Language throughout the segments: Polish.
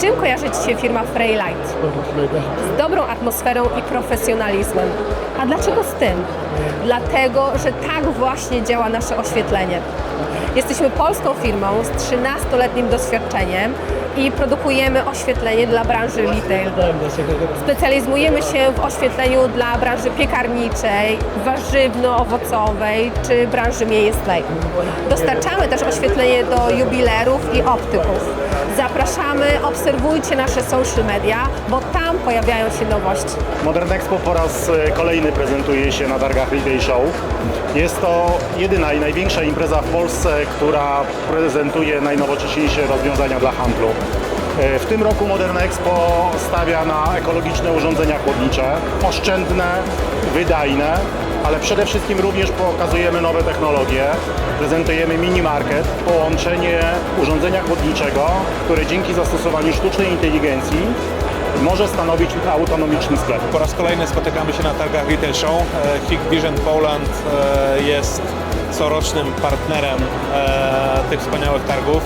Czym kojarzy Ci się firma Freylight? Z dobrą atmosferą i profesjonalizmem. A dlaczego z tym? Dlatego, że tak właśnie działa nasze oświetlenie. Jesteśmy polską firmą z 13-letnim doświadczeniem i produkujemy oświetlenie dla branży retail. Specjalizujemy się w oświetleniu dla branży piekarniczej, warzywno-owocowej czy branży mięsnej. Dostarczamy też oświetlenie do jubilerów i optyków. Zapraszamy, obserwujcie nasze social media, bo tam pojawiają się nowości. Modern Expo po raz e, kolejny prezentuje się na targach Retail Show. Jest to jedyna i największa impreza w Polsce, która prezentuje najnowocześniejsze rozwiązania dla handlu. E, W tym roku Modern Expo stawia na ekologiczne urządzenia chłodnicze, oszczędne, wydajne, ale przede wszystkim również pokazujemy nowe technologie. Prezentujemy mini market, połączenie urządzenia chłodniczego, które dzięki zastosowaniu sztucznej inteligencji może stanowić autonomiczny sklep. Po raz kolejny spotykamy się na targach Retail Show. E, Hik Vision Poland e, jest corocznym partnerem e, tych wspaniałych targów.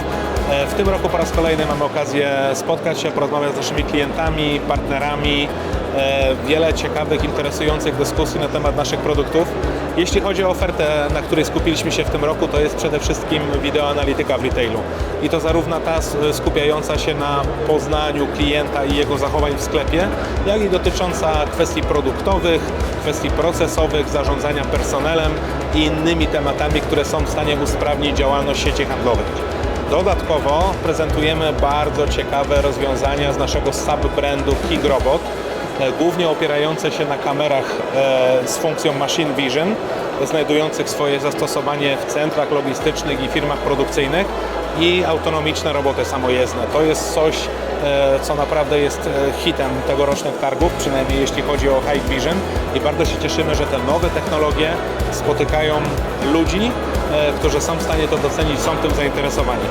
W tym roku po raz kolejny mamy okazję spotkać się, porozmawiać z naszymi klientami, partnerami. E, Wiele ciekawych, interesujących dyskusji na temat naszych produktów. Jeśli chodzi o ofertę, na której skupiliśmy się w tym roku, to jest przede wszystkim wideoanalityka w retailu. I to zarówno ta skupiająca się na poznaniu klienta i jego zachowań w sklepie, jak i dotycząca kwestii produktowych, kwestii procesowych, zarządzania personelem i innymi tematami, które są w stanie usprawnić działalność sieci handlowych. Dodatkowo prezentujemy bardzo ciekawe rozwiązania z naszego sub-brandu Higrobot, e, głównie opierające się na kamerach e, z funkcją Machine Vision, znajdujących swoje zastosowanie w centrach logistycznych i firmach produkcyjnych i autonomiczne roboty samojezdne. To jest coś, co naprawdę jest e, hitem tegorocznych targów, przynajmniej jeśli chodzi o High Vision i bardzo się cieszymy, że te nowe technologie spotykają ludzi, e, którzy są w stanie to docenić, są tym zainteresowani.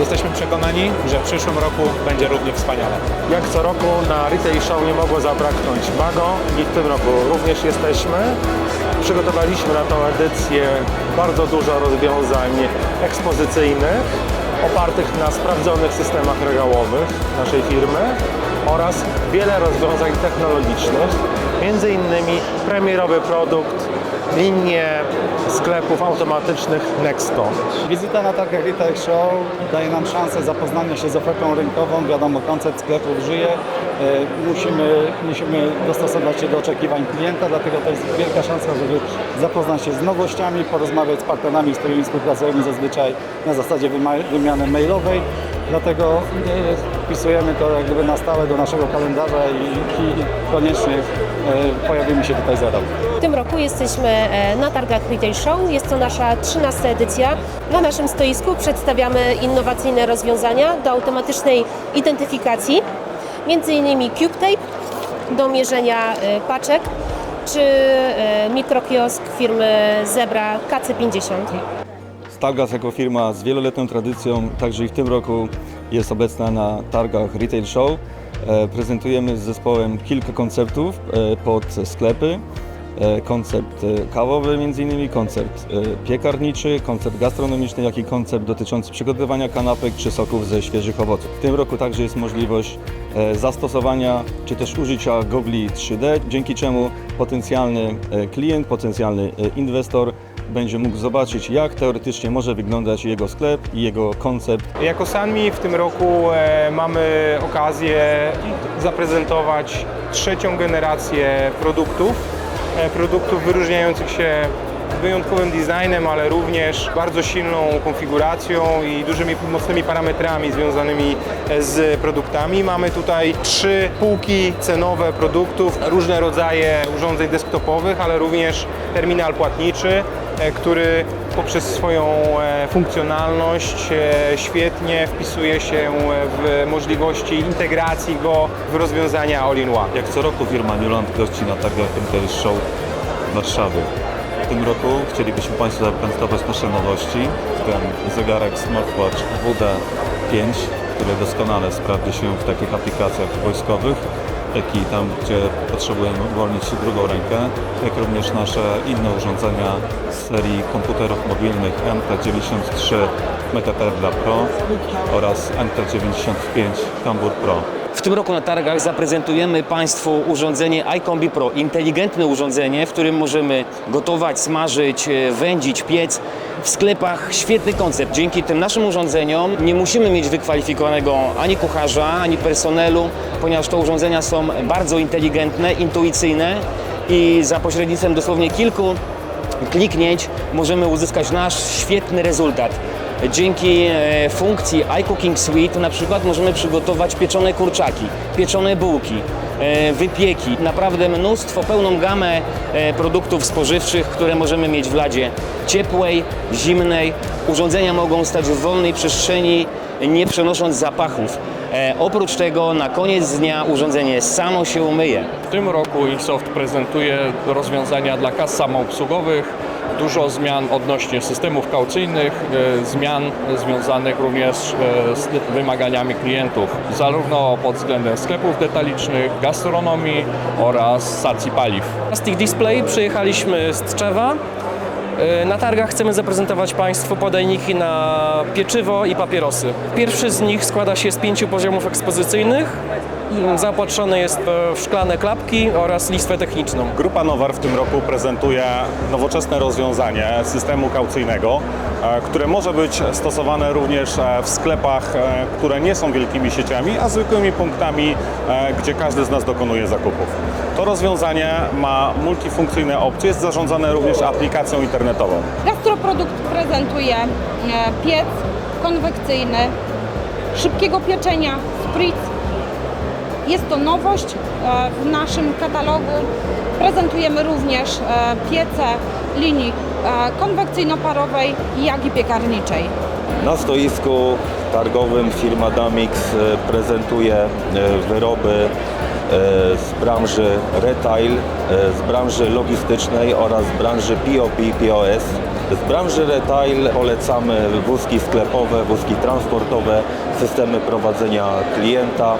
Jesteśmy przekonani, że w przyszłym roku będzie równie wspaniale. Jak co roku na Retail Show nie mogło zabraknąć Bago i w tym roku również jesteśmy. Przygotowaliśmy na tą edycję bardzo dużo rozwiązań ekspozycyjnych opartych na sprawdzonych systemach regałowych naszej firmy oraz wiele rozwiązań technologicznych, między innymi premierowy produkt linie sklepów automatycznych Nexto. Wizyta na targach Retail Show daje nam szansę zapoznania się z ofertą rynkową. Wiadomo, koncept sklepów żyje. E, Musimy, musimy dostosować się do oczekiwań klienta, dlatego to jest wielka szansa, żeby zapoznać się z nowościami, porozmawiać z partnerami, z którymi współpracujemy zazwyczaj na zasadzie wymiany mailowej. Dlatego e, wpisujemy to jak gdyby na stałe do naszego kalendarza i, i koniecznie e, pojawimy się tutaj za rok. W tym roku jesteśmy e, na targach Retail Show. Jest to nasza 13 edycja. Na naszym stoisku przedstawiamy innowacyjne rozwiązania do automatycznej identyfikacji, między innymi Cube Tape do mierzenia paczek, czy e, mikrokiosk firmy Zebra KC50. Stargas jako firma z wieloletnią tradycją, także i w tym roku jest obecna na targach Retail Show. E, Prezentujemy z zespołem kilka konceptów e, pod sklepy. E, Koncept e, kawowy między innymi, koncept e, piekarniczy, koncept gastronomiczny, jak i koncept dotyczący przygotowania kanapek czy soków ze świeżych owoców. W tym roku także jest możliwość zastosowania czy też użycia gogli 3D, dzięki czemu potencjalny klient, potencjalny inwestor będzie mógł zobaczyć, jak teoretycznie może wyglądać jego sklep i jego koncept Jako Sanmi w tym roku mamy okazję zaprezentować trzecią generację produktów. E, produktów wyróżniających się wyjątkowym designem, ale również bardzo silną konfiguracją i dużymi, mocnymi parametrami związanymi e, z produktami. Mamy tutaj trzy półki cenowe produktów, różne rodzaje urządzeń desktopowych, ale również terminal płatniczy, e, który poprzez swoją e, funkcjonalność świetnie wpisuje się w możliwości integracji go w rozwiązania all-in-one. Jak co roku firma Newland gości na targach Retail Show w Warszawie. W tym roku chcielibyśmy Państwu zaprezentować nasze nowości, ten zegarek smartwatch WD5, który doskonale sprawdzi się w takich aplikacjach wojskowych, jak i tam, gdzie potrzebujemy uwolnić drugą rękę, jak również nasze inne urządzenia z serii komputerów mobilnych MK93 Metaperla Pro oraz NT95 Tambur Pro. W tym roku na targach zaprezentujemy Państwu urządzenie iCombi Pro. Inteligentne urządzenie, w którym możemy gotować, smażyć, e, wędzić, piec. W sklepach świetny koncept. Dzięki tym naszym urządzeniom nie musimy mieć wykwalifikowanego ani kucharza, ani personelu, ponieważ te urządzenia są bardzo inteligentne, intuicyjne i za pośrednictwem dosłownie kilku kliknięć możemy uzyskać nasz świetny rezultat. Dzięki e, funkcji iCooking Suite na przykład możemy przygotować pieczone kurczaki, pieczone bułki, e, wypieki, naprawdę mnóstwo, pełną gamę e, produktów spożywczych, które możemy mieć w ladzie ciepłej, zimnej. Urządzenia mogą stać w wolnej przestrzeni, nie przenosząc zapachów. Oprócz tego na koniec dnia urządzenie samo się umyje. W tym roku Insoft prezentuje rozwiązania dla kas samoobsługowych, dużo zmian odnośnie systemów kaucyjnych, e, zmian związanych również e, z wymaganiami klientów, zarówno pod względem sklepów detalicznych, gastronomii oraz stacji paliw. Plastic Display przyjechaliśmy z Tczewa. E, Na targach chcemy zaprezentować Państwu podajniki na pieczywo i papierosy. Pierwszy z nich składa się z pięciu poziomów ekspozycyjnych. Zaopatrzony jest w szklane klapki oraz listwę techniczną. Grupa Nowar w tym roku prezentuje nowoczesne rozwiązanie systemu kaucyjnego, e, które może być stosowane również e, w sklepach, e, które nie są wielkimi sieciami, a zwykłymi punktami, e, gdzie każdy z nas dokonuje zakupów. To rozwiązanie ma multifunkcyjne opcje, jest zarządzane również aplikacją internetową. Gastroprodukt prezentuje e, piec konwekcyjny szybkiego pieczenia, spritz. Jest to nowość e, w naszym katalogu. Prezentujemy również e, piece linii e, konwekcyjno-parowej, jak i piekarniczej. Na stoisku targowym firma Damix prezentuje wyroby z branży retail, z branży logistycznej oraz z branży POP, POS. Z branży retail polecamy wózki sklepowe, wózki transportowe, systemy prowadzenia klienta.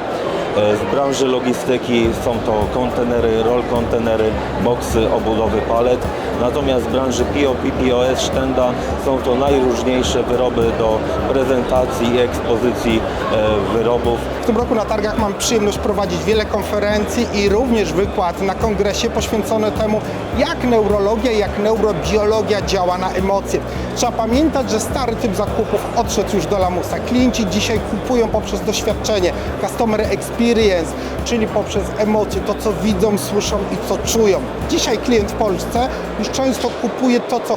E, Z branży logistyki są to kontenery, roll kontenery, boksy, obudowy palet. Natomiast z branży POP, POS, sztenda są to najróżniejsze wyroby do prezentacji i ekspozycji e, wyrobów. W tym roku na targach mam przyjemność prowadzić wiele konferencji i również wykład na kongresie poświęcony temu, jak neurologia, jak neurobiologia działa na emocje. Trzeba pamiętać, że stary typ zakupów odszedł już do lamusa. Klienci dzisiaj kupują poprzez doświadczenie, customer experience, czyli poprzez emocje, to co widzą, słyszą i co czują. Dzisiaj klient w Polsce już często kupuje to, co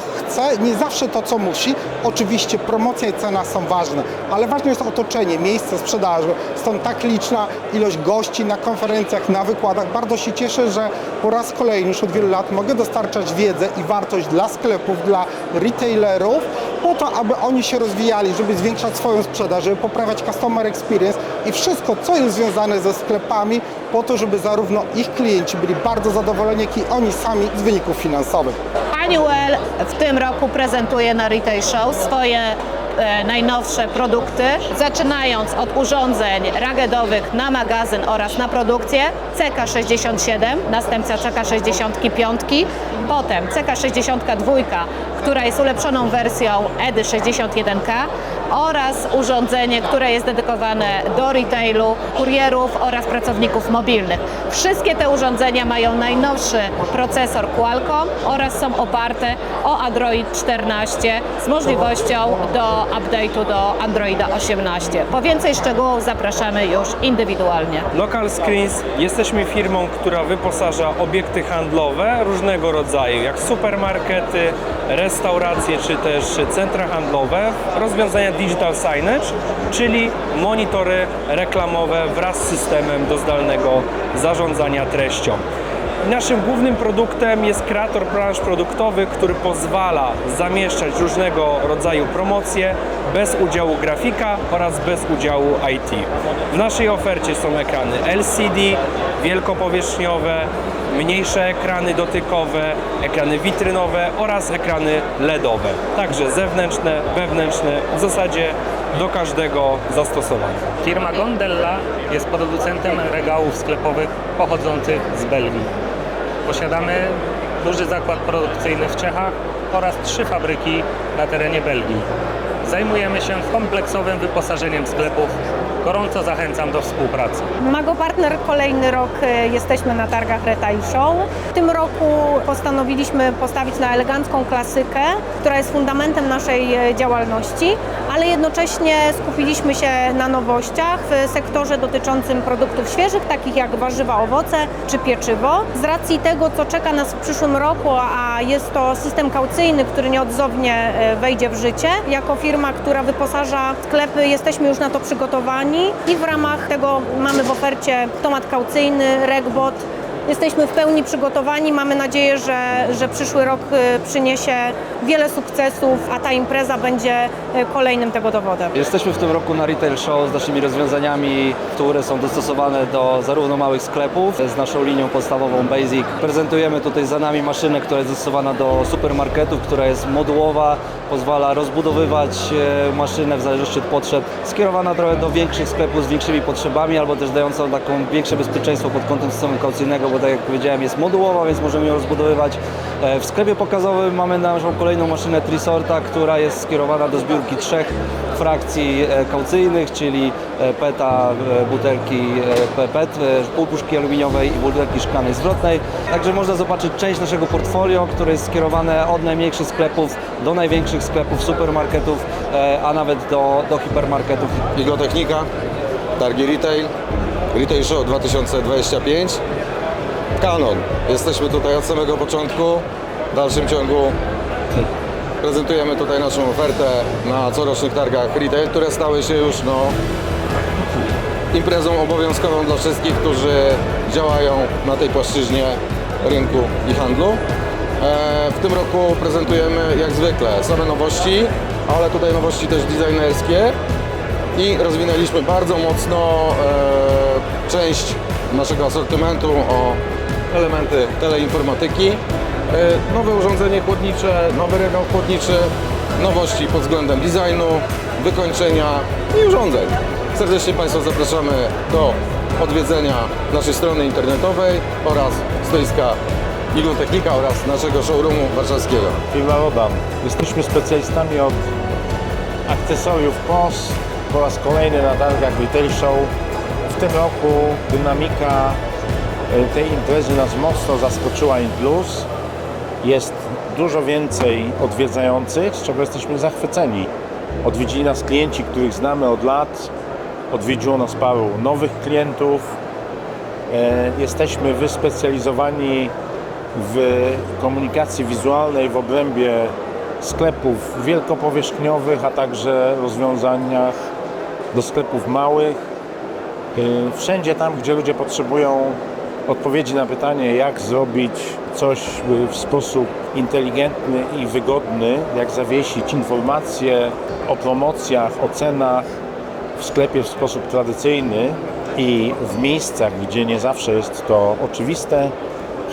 nie zawsze to, co musi. Oczywiście promocja i cena są ważne, ale ważne jest otoczenie, miejsce sprzedaży. Stąd tak liczna ilość gości na konferencjach, na wykładach. Bardzo się cieszę, że po raz kolejny już od wielu lat mogę dostarczać wiedzę i wartość dla sklepów, dla retailerów, po to, aby oni się rozwijali, żeby zwiększać swoją sprzedaż, żeby poprawiać customer experience i wszystko, co jest związane ze sklepami, po to, żeby zarówno ich klienci byli bardzo zadowoleni, jak i oni sami z wyników finansowych. Honeywell w tym roku prezentuje na Retail Show swoje e, najnowsze produkty, zaczynając od urządzeń ragedowych na magazyn oraz na produkcję CK67, następca CK65, potem CK62, która jest ulepszoną wersją EDY 61K oraz urządzenie, które jest dedykowane do retailu, kurierów oraz pracowników mobilnych. Wszystkie te urządzenia mają najnowszy procesor Qualcomm oraz są oparte o Android 14 z możliwością do update'u do Androida 18. Po więcej szczegółów zapraszamy już indywidualnie. Local Screens jesteśmy firmą, która wyposaża obiekty handlowe różnego rodzaju, jak supermarkety, restauracje czy też centra handlowe rozwiązania digital signage, czyli monitory reklamowe wraz z systemem do zdalnego zarządzania treścią. Naszym głównym produktem jest kreator branż produktowych, który pozwala zamieszczać różnego rodzaju promocje bez udziału grafika oraz bez udziału IT. W naszej ofercie są ekrany LCD, wielkopowierzchniowe, mniejsze ekrany dotykowe, ekrany witrynowe oraz ekrany LEDowe. Także zewnętrzne, wewnętrzne, w zasadzie do każdego zastosowania. Firma Gondella jest producentem regałów sklepowych pochodzących z Belgii. Posiadamy duży zakład produkcyjny w Czechach oraz trzy fabryki na terenie Belgii. Zajmujemy się kompleksowym wyposażeniem sklepów. Gorąco zachęcam do współpracy. Mago Partner kolejny rok e, jesteśmy na targach Retail Show. W tym roku postanowiliśmy postawić na elegancką klasykę, która jest fundamentem naszej e, działalności, ale jednocześnie skupiliśmy się na nowościach w sektorze dotyczącym produktów świeżych, takich jak warzywa, owoce czy pieczywo. Z racji tego, co czeka nas w przyszłym roku, a jest to system kaucyjny, który nieodzownie e, wejdzie w życie, jako firma, która wyposaża sklepy, jesteśmy już na to przygotowani i w ramach tego mamy w ofercie tomat kaucyjny, Regbot. Jesteśmy w pełni przygotowani. Mamy nadzieję, że, że przyszły rok e, przyniesie wiele sukcesów, a ta impreza będzie e, kolejnym tego dowodem. Jesteśmy w tym roku na Retail Show z naszymi rozwiązaniami, które są dostosowane do zarówno małych sklepów, z naszą linią podstawową Basic. Prezentujemy tutaj za nami maszynę, która jest dostosowana do supermarketów, która jest modułowa, pozwala rozbudowywać e, maszynę w zależności od potrzeb, skierowana trochę do większych sklepów z większymi potrzebami, albo też dającą taką większe bezpieczeństwo pod kątem systemu kaucyjnego, bo tak jak powiedziałem jest modułowa, więc możemy ją rozbudowywać. E, W sklepie pokazowym mamy naszą kolejną maszynę Trisorta, która jest skierowana do zbiórki trzech frakcji e, kaucyjnych, czyli e, PETA, butelki PET, półpuszki aluminiowej i butelki szklanej zwrotnej. Także można zobaczyć część naszego portfolio, które jest skierowane od najmniejszych sklepów do największych sklepów, supermarketów, a nawet do, do hipermarketów. Igotechnika, targi retail, Retail Show 2025, Canon. Jesteśmy tutaj od samego początku. W dalszym ciągu prezentujemy tutaj naszą ofertę na corocznych targach retail, które stały się już no, imprezą obowiązkową dla wszystkich, którzy działają na tej płaszczyźnie rynku i handlu. E, W tym roku prezentujemy jak zwykle same nowości, ale tutaj nowości też designerskie i rozwinęliśmy bardzo mocno e, część naszego asortymentu o elementy teleinformatyki. E, nowe urządzenie chłodnicze, nowy regał chłodniczy, nowości pod względem designu, wykończenia i urządzeń. Serdecznie Państwa zapraszamy do odwiedzenia naszej strony internetowej oraz stoiska Iglotechnika oraz naszego showroomu warszawskiego. Firma Rodan. Jesteśmy specjalistami od akcesoriów POS po raz kolejny na targach Retail Show. W tym roku dynamika tej imprezy nas mocno zaskoczyła in plus. Jest dużo więcej odwiedzających, z czego jesteśmy zachwyceni. Odwiedzili nas klienci, których znamy od lat. Odwiedziło nas paru nowych klientów. E, Jesteśmy wyspecjalizowani w komunikacji wizualnej w obrębie sklepów wielkopowierzchniowych, a także rozwiązaniach do sklepów małych. Yy, Wszędzie tam, gdzie ludzie potrzebują odpowiedzi na pytanie, jak zrobić coś w sposób inteligentny i wygodny, jak zawiesić informacje o promocjach, o cenach w sklepie w sposób tradycyjny i w miejscach, gdzie nie zawsze jest to oczywiste,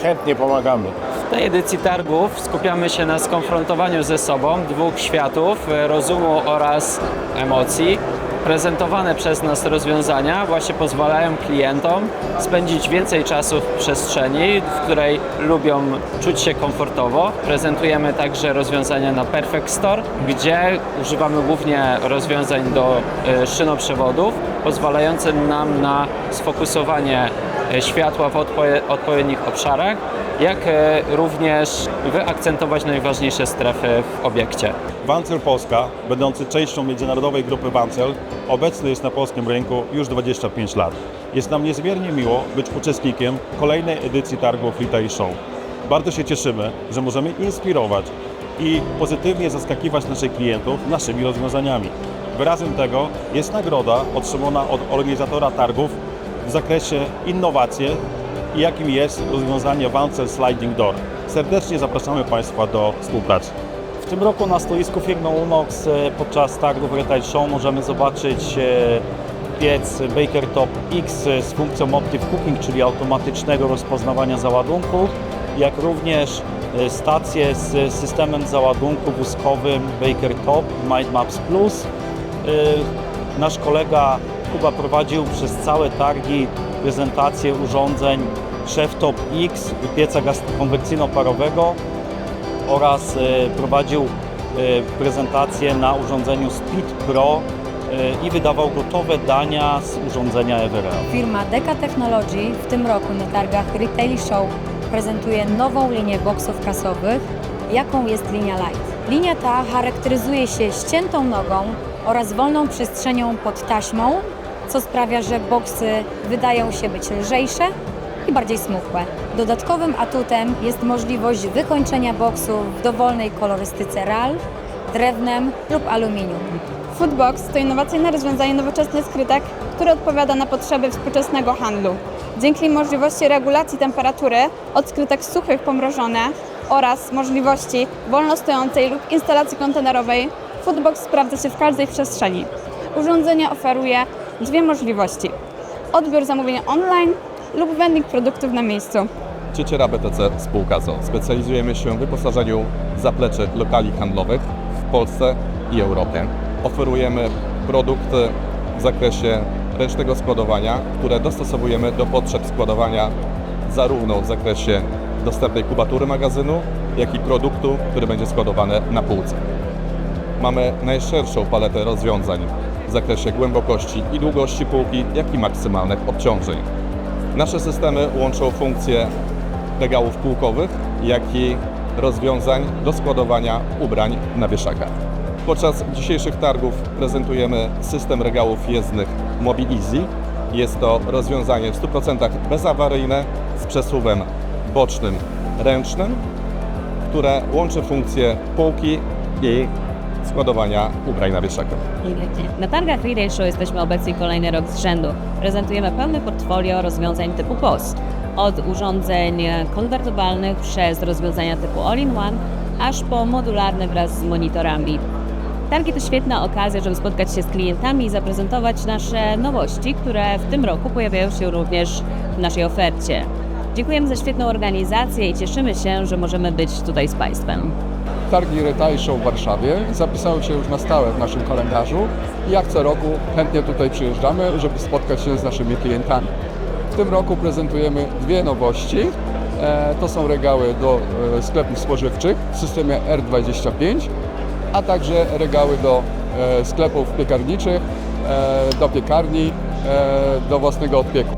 chętnie pomagamy. W tej edycji targów skupiamy się na skonfrontowaniu ze sobą dwóch światów, e, rozumu oraz emocji. Prezentowane przez nas rozwiązania właśnie pozwalają klientom spędzić więcej czasu w przestrzeni, w której lubią czuć się komfortowo. Prezentujemy także rozwiązania na Perfect Store, gdzie używamy głównie rozwiązań do e, szynoprzewodów, pozwalających nam na sfokusowanie e, światła w odpowie- odpowiednich obszarach, jak e, również wyakcentować najważniejsze strefy w obiekcie. Wancel Polska, będący częścią międzynarodowej grupy Wancel, obecny jest na polskim rynku już 25 lat. Jest nam niezmiernie miło być uczestnikiem kolejnej edycji targów Retail Show. Bardzo się cieszymy, że możemy inspirować i pozytywnie zaskakiwać naszych klientów naszymi rozwiązaniami. Wyrazem tego jest nagroda otrzymana od organizatora targów w zakresie innowacje i jakim jest rozwiązanie Wancel Sliding Door. Serdecznie zapraszamy Państwa do współpracy. W tym roku na stoisku firmy Unox e, podczas targów Retail Show możemy zobaczyć e, piec Baker Top X z funkcją Optive Cooking, czyli automatycznego rozpoznawania załadunku, jak również e, stację z systemem załadunku wózkowym Baker Top Mindmaps Plus. E, Nasz kolega Kuba prowadził przez całe targi prezentację urządzeń Chef Top X, pieca gaz- konwekcyjno-parowego oraz e, prowadził prezentację na urządzeniu Speed Pro e, i wydawał gotowe dania z urządzenia Evera. Firma Deka Technology w tym roku na targach Retail Show prezentuje nową linię boksów kasowych, jaką jest linia Light. Linia ta charakteryzuje się ściętą nogą oraz wolną przestrzenią pod taśmą, co sprawia, że boksy wydają się być lżejsze i bardziej smukłe. Dodatkowym atutem jest możliwość wykończenia boksu w dowolnej kolorystyce RAL, drewnem lub aluminium. Foodbox to innowacyjne rozwiązanie nowoczesnych skrytek, które odpowiada na potrzeby współczesnego handlu. Dzięki możliwości regulacji temperatury od skrytek suchych pomrożone oraz możliwości wolno stojącej lub instalacji kontenerowej, Foodbox sprawdza się w każdej przestrzeni. Urządzenie oferuje dwie możliwości. Odbiór zamówienia online lub vending produktów na miejscu. Cieciera BTC Spółka ZO. Specjalizujemy się w wyposażeniu zapleczy lokali handlowych w Polsce i Europie. Oferujemy produkty w zakresie ręcznego składowania, które dostosowujemy do potrzeb składowania zarówno w zakresie dostępnej kubatury magazynu, jak i produktu, który będzie składowany na półce. Mamy najszerszą paletę rozwiązań zakresie głębokości i długości półki, jak i maksymalnych obciążeń. Nasze systemy łączą funkcje regałów półkowych, jak i rozwiązań do składowania ubrań na wieszakach. Podczas dzisiejszych targów prezentujemy system regałów jezdnych Mobileasy. Jest to rozwiązanie w 100% bezawaryjne z przesuwem bocznym ręcznym, które łączy funkcje półki i składowania ubrań na wieszakach. Na targach Retail Show jesteśmy obecni kolejny rok z rzędu. Prezentujemy pełne portfolio rozwiązań typu POS. Od urządzeń konwertowalnych przez rozwiązania typu All-in-One, aż po modularne wraz z monitorami. Targi to świetna okazja, żeby spotkać się z klientami i zaprezentować nasze nowości, które w tym roku pojawiają się również w naszej ofercie. Dziękujemy za świetną organizację i cieszymy się, że możemy być tutaj z Państwem. Targi Retail Show w Warszawie zapisały się już na stałe w naszym kalendarzu i jak co roku chętnie tutaj przyjeżdżamy, żeby spotkać się z naszymi klientami. W tym roku prezentujemy dwie nowości. E, To są regały do e, sklepów spożywczych w systemie R25, a także regały do e, sklepów piekarniczych, do piekarni, do własnego odpieku.